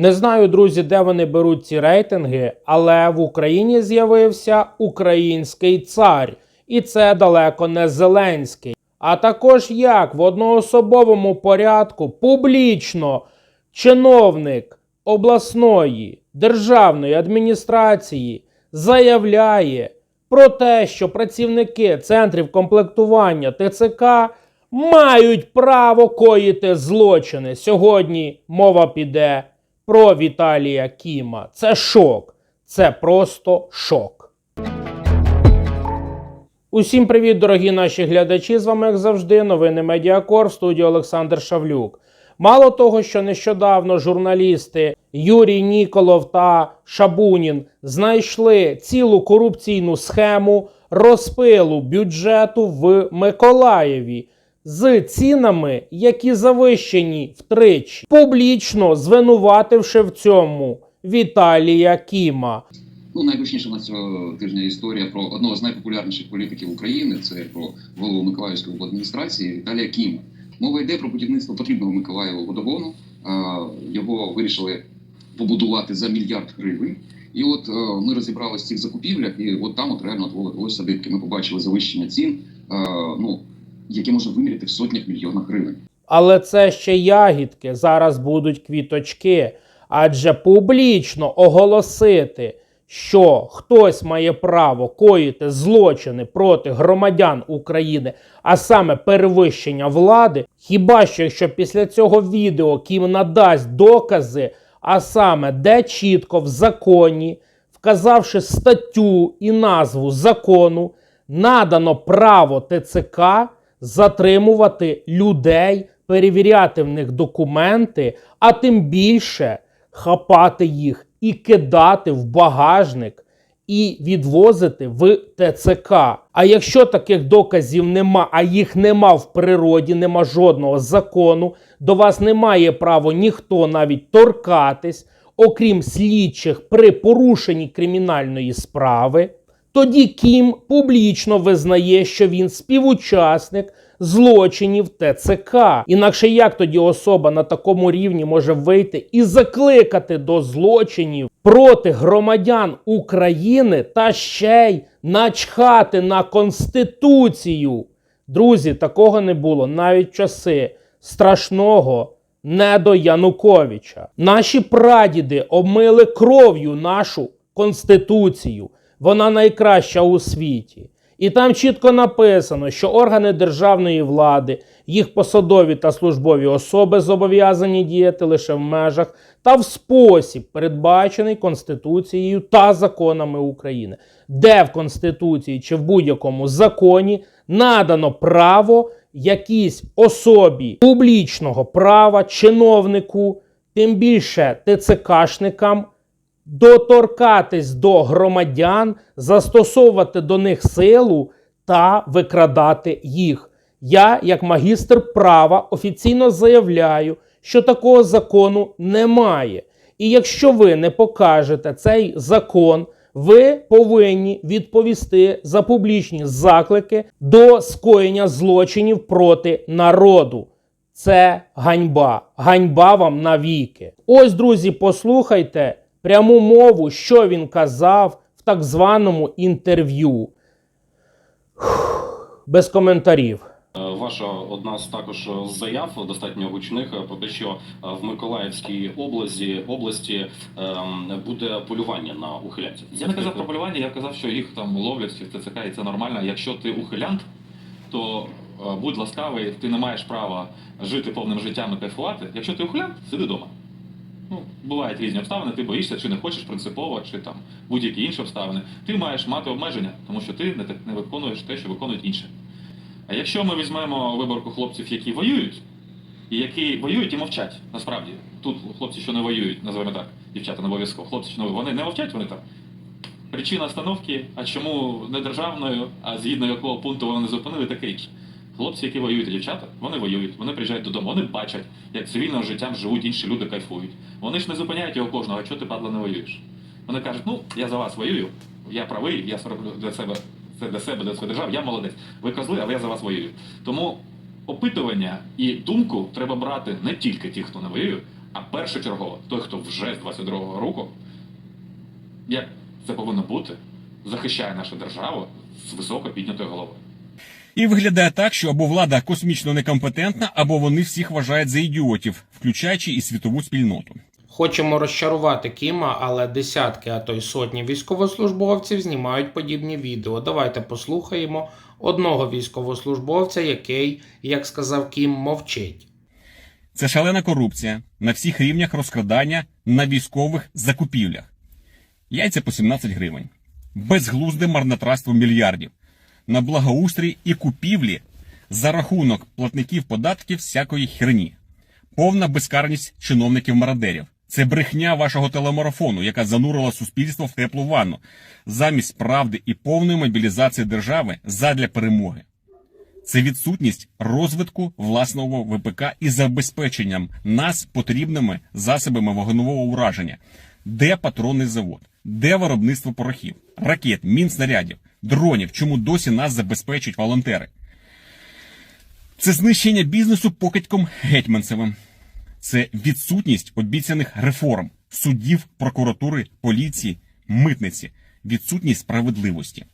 Не знаю, друзі, де вони беруть ці рейтинги, але в Україні з'явився український цар, і це далеко не Зеленський. А також як в одноособовому порядку публічно чиновник обласної державної адміністрації заявляє про те, що працівники центрів комплектування ТЦК мають право коїти злочини. Сьогодні мова піде про Віталія Кіма. Це шок. Це просто шок. Усім привіт, дорогі наші глядачі. З вами, як завжди, новини Медіакор в студії Олександр Шавлюк. Мало того, що нещодавно журналісти Юрій Ніколов та Шабунін знайшли цілу корупційну схему розпилу бюджету в Миколаєві з цінами, які завищені втричі, публічно звинувативши в цьому Віталія Кіма. Ну, найгучніша у нас цього тижня історія про одного з найпопулярніших політиків України. Це про голову Миколаївської адміністрації Віталія Кіма. Мова йде про будівництво потрібного Миколаєву водогону. Його вирішили побудувати за мільярд гривень. І от е, ми розібралися в цих закупівлях, і от там от реально отволилися садибки. Ми побачили завищення цін, е, ну яке можна виміряти в сотнях мільйонах гривень. Але це ще ягідки. Зараз будуть квіточки. Адже публічно оголосити, що хтось має право коїти злочини проти громадян України, а саме перевищення влади, хіба що якщо після цього відео Кім надасть докази, а саме де чітко в законі, вказавши статтю і назву закону, надано право ТЦК затримувати людей, перевіряти в них документи, а тим більше хапати їх і кидати в багажник і відвозити в ТЦК. А якщо таких доказів нема, а їх нема в природі, нема жодного закону, до вас не має права ніхто навіть торкатись, окрім слідчих при порушенні кримінальної справи. Тоді Кім публічно визнає, що він співучасник злочинів ТЦК. Інакше як тоді особа на такому рівні може вийти і закликати до злочинів проти громадян України та ще й начхати на Конституцію? Друзі, такого не було навіть в часи страшного недо Януковича. Наші прадіди обмили кров'ю нашу конституцію. Вона найкраща у світі. І там чітко написано, що органи державної влади, їх посадові та службові особи зобов'язані діяти лише в межах та в спосіб, передбачений Конституцією та законами України, де в Конституції чи в будь-якому законі надано право якійсь особі публічного права, чиновнику, тим більше ТЦКшникам доторкатись до громадян, застосовувати до них силу та викрадати їх. Я, як магістр права, офіційно заявляю, що такого закону немає. І якщо ви не покажете цей закон, ви повинні відповісти за публічні заклики до скоєння злочинів проти народу. Це ганьба. Ганьба вам навіки. Ось, друзі, послухайте пряму мову, що він казав в так званому інтерв'ю. Без коментарів. Е, Ваша одна з також заяв достатньо гучних про те, що е, в Миколаївській області області ем, буде полювання на ухилянців. Я не казав про полювання, я казав, що їх там ловлять в ТЦК і це нормально. Якщо ти ухилянт, то е, будь ласкавий, ти не маєш права жити повним життям і кайфувати. Якщо ти ухилянт, сиди вдома. Ну, бувають різні обставини, ти боїшся, чи не хочеш принципово, чи там будь-які інші обставини. Ти маєш мати обмеження, тому що ти не, не виконуєш те, що виконують інші. А якщо ми візьмемо виборку хлопців, які воюють, і які воюють і мовчать, насправді. Тут хлопці, що не воюють, називаємо так, дівчата не обов'язково, хлопці, що не воюють, вони не мовчать, вони там. Причина остановки, а чому не державною, а згідно якого пункту вони не зупинили, таке інше. Хлопці, які воюють, і дівчата, вони воюють, вони приїжджають додому, вони бачать, як цивільним життям живуть інші люди, кайфують. Вони ж не зупиняють його кожного, чого ти падла не воюєш. Вони кажуть, ну я за вас воюю, я правий, я роблю для себе це для себе, для своєї держави, я молодець. Ви козли, але я за вас воюю. Тому опитування і думку треба брати не тільки ті, хто не воює, А першочергово, той, хто вже з 22-го року, як це повинно бути, захищає нашу державу з високо піднятою головою. І виглядає так, що або влада космічно некомпетентна, або вони всіх вважають за ідіотів, включаючи і світову спільноту. Хочемо розчарувати Кіма, але десятки, а то й сотні військовослужбовців знімають подібні відео. Давайте послухаємо одного військовослужбовця, який, як сказав Кім, мовчить. Це шалена корупція на всіх рівнях розкрадання на військових закупівлях. Яйця по 17 гривень. Безглузде марнотратство мільярдів. На благоустрій і купівлі за рахунок платників податків всякої херні. Повна безкарність чиновників-мародерів. Це брехня вашого телемарафону, яка занурила суспільство в теплу ванну, замість правди і повної мобілізації держави задля перемоги. Це відсутність розвитку власного ВПК і забезпеченням нас потрібними засобами вогневого ураження. Де патронний завод? Де виробництво порохів, ракет, мін снарядів, дронів? Чому досі нас забезпечують волонтери? Це знищення бізнесу покидьком гетьманцевим. Це відсутність обіцяних реформ судів, прокуратури, поліції, митниці, відсутність справедливості.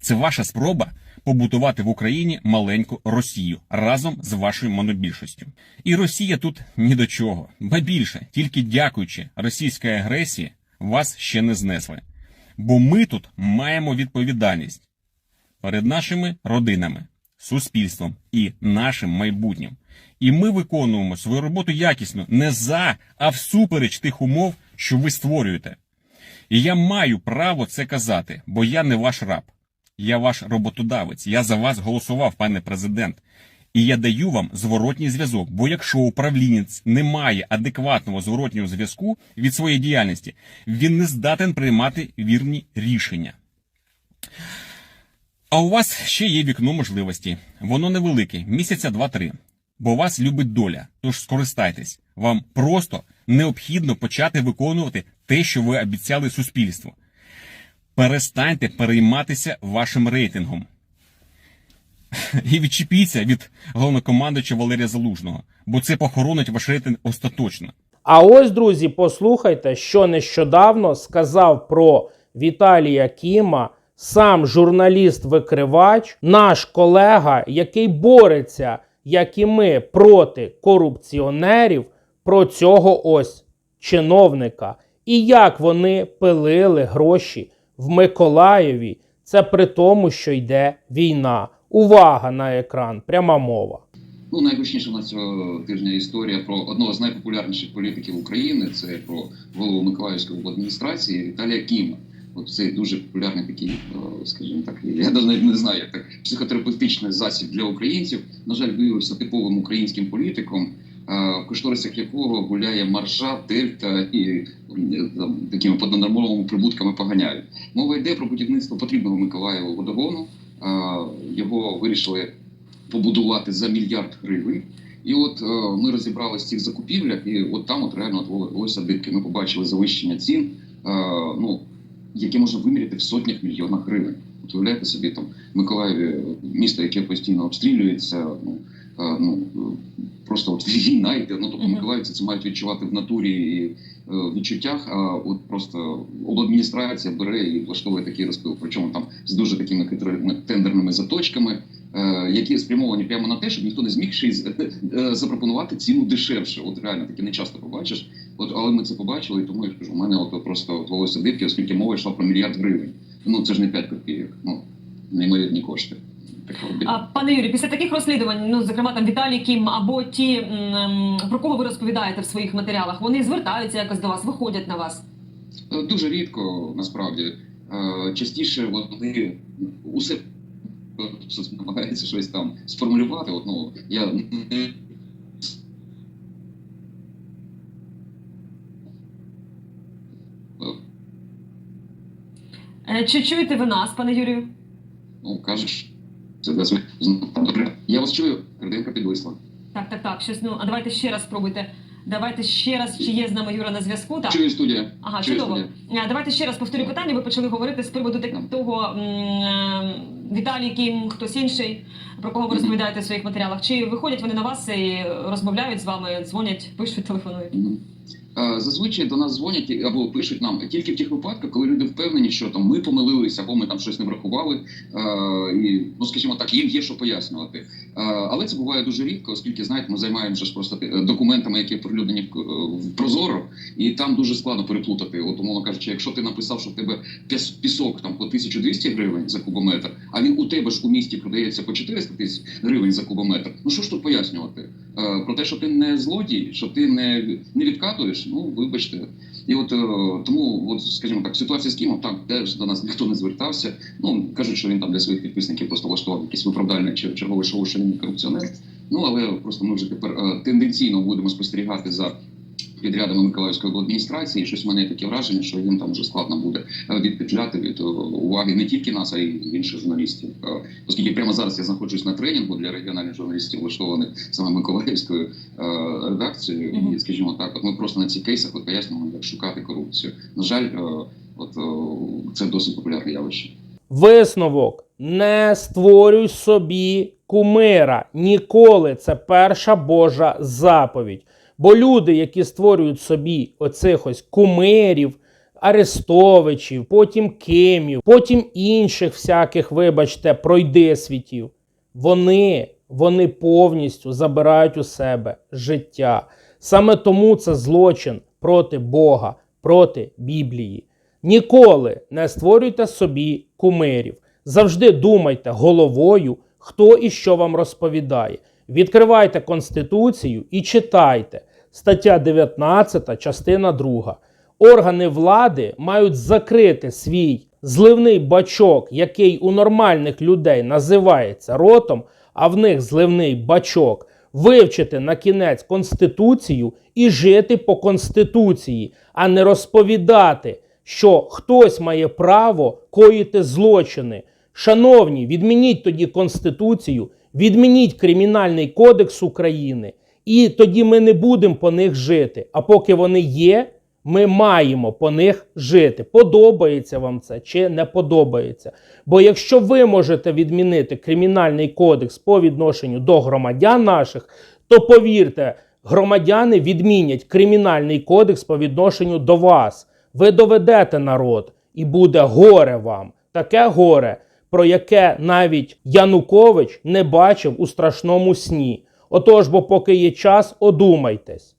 Це ваша спроба побутувати в Україні маленьку Росію разом з вашою монобільшістю. І Росія тут ні до чого, ба більше, тільки дякуючи російській агресії, вас ще не знесли. Бо ми тут маємо відповідальність перед нашими родинами, суспільством і нашим майбутнім. І ми виконуємо свою роботу якісно не за, а всупереч тих умов, що ви створюєте. І я маю право це казати, бо я не ваш раб. Я ваш роботодавець. Я за вас голосував, пане президент. І я даю вам зворотній зв'язок. Бо якщо управлінець не має адекватного зворотнього зв'язку від своєї діяльності, він не здатен приймати вірні рішення. А у вас ще є вікно можливості. Воно невелике, місяця два-три. Бо вас любить доля. Тож скористайтесь. Вам просто необхідно почати виконувати те, що ви обіцяли суспільству. Перестаньте перейматися вашим рейтингом. І відчепіться від головнокомандуюча Валерія Залужного, бо це похоронить ваш рейтинг остаточно. А ось, друзі, послухайте, що нещодавно сказав про Віталія Кіма сам журналіст-викривач, наш колега, який бореться, як і ми, проти корупціонерів, про цього ось чиновника. І як вони пилили гроші в Миколаєві. Це при тому, що йде війна. Увага на екран, пряма мова. Ну, найгучніша на цього тижня історія про одного з найпопулярніших політиків України. Це про голову Миколаївської адміністрації Віталія Кіма. От цей дуже популярний такий, е, скажімо так, я навіть не знаю, як так психотерапевтичний засіб для українців. На жаль, виявився типовим українським політиком, е, в кошторисах якого гуляє маржа, дельта і е, там, такими поднормовими прибутками поганяють. Мова йде про будівництво потрібного Миколаєву водогону. Його вирішили побудувати за мільярд гривень. І от е, ми розібралися в цих закупівлях, і от там от реально відбулося дитки. Ми побачили завищення цін, е, ну яке можна виміряти в сотнях мільйонах гривень. От уявляєте собі там Миколаєві місто, яке постійно обстрілюється. Ну, ну е, просто от війна йде. Ну тобто миколаївці це мають відчувати в натурі і е, відчуттях. А от просто обладміністрація бере і влаштовує такий розпил. Причому там з дуже такими хитрими тендерними заточками е, які спрямовані прямо на те, щоб ніхто не зміг ще й е, е, запропонувати ціну дешевше. От реально таке не часто побачиш. От але ми це побачили, і тому я кажу, у мене от просто волосся дибки, оскільки мова йшла про мільярд гривень. Ну це ж не 5 копійок, ну неймовірні кошти. А пане Юрій, після таких розслідувань, ну зокрема там Віталій Кім або ті, м, про кого ви розповідаєте в своїх матеріалах, вони звертаються якось до вас, виходять на вас. Е, Дуже рідко насправді. Е, Частіше вони усе намагаються щось там сформулювати. От, ну, я Е, Чи чуєте ви нас, пане Юрію? ну, кажеш, я вас чую, картинка підвисла. Так, так, так. Щось, ну, а давайте ще раз спробуйте. Давайте ще раз, чи є з нами Юра на зв'язку? Так. Чую студія. Ага, Чую чудово. студія. Е, Давайте ще раз повторю питання. Ви почали говорити з приводу того е, Віталій Кім, хтось інший, про кого ви розповідаєте в своїх матеріалах. Чи виходять вони на вас і розмовляють з вами, дзвонять, пишуть, телефонують? Е, Зазвичай до нас дзвонять або пишуть нам тільки в тих випадках, коли люди впевнені, що там ми помилилися, або ми там щось не врахували, е, і ну скажімо так, їм є що пояснювати. Е, але це буває дуже рідко, оскільки знаєте, ми займаємося ж просто документами, які оприлюднені в, Прозоро, і там дуже складно переплутати. От умовно кажучи, якщо ти написав, що в тебе піс- пісок там по 1200 гривень за кубометр, а він у тебе ж у місті продається по 400 тисяч гривень за кубометр. Ну що ж тут пояснювати? Е, про те, що ти не злодій, що ти не, не відкатуєш, ну вибачте. І от е, тому, от скажімо так, ситуація з Кімом так теж до нас ніхто не звертався. Ну кажуть, що він там для своїх підписників просто влаштував якісь виправдальне чи чергове шоу, що він корупціонер. Ну але просто ми вже тепер е, тенденційно будемо спостерігати за. Підрядами Миколаївської адміністрації, щось в мене таке враження, що їм там вже складно буде е, відпетляти від е, уваги не тільки нас, а й інших журналістів. Е, Оскільки прямо зараз я знаходжусь на тренінгу для регіональних журналістів, влаштованих саме Миколаївською редакцією, і скажімо так, от ми просто на цих кейсах от пояснюємо, як шукати корупцію. На жаль, от це досить популярне явище. Висновок: не створюй собі кумира. Ніколи це перша Божа заповідь. Бо люди, які створюють собі оцих ось кумирів, арестовичів, потім кимів, потім інших всяких, вибачте, пройдисвітів, вони, вони повністю забирають у себе життя. Саме тому це злочин проти Бога, проти Біблії. Ніколи не створюйте собі кумирів. Завжди думайте головою, хто і що вам розповідає. Відкривайте Конституцію і читайте. Стаття 19, частина 2. Органи влади мають закрити свій зливний бачок, який у нормальних людей називається ротом, а в них зливний бачок, вивчити на кінець Конституцію і жити по Конституції, а не розповідати, що хтось має право коїти злочини. Шановні, відмініть тоді Конституцію, відмініть Кримінальний кодекс України, і тоді ми не будемо по них жити. А поки вони є, ми маємо по них жити. Подобається вам це чи не подобається. Бо якщо ви можете відмінити Кримінальний кодекс по відношенню до громадян наших, то повірте, громадяни відмінять Кримінальний кодекс по відношенню до вас. Ви доведете народ, і буде горе вам. Таке горе, про яке навіть Янукович не бачив у страшному сні. Отож, бо поки є час, одумайтесь.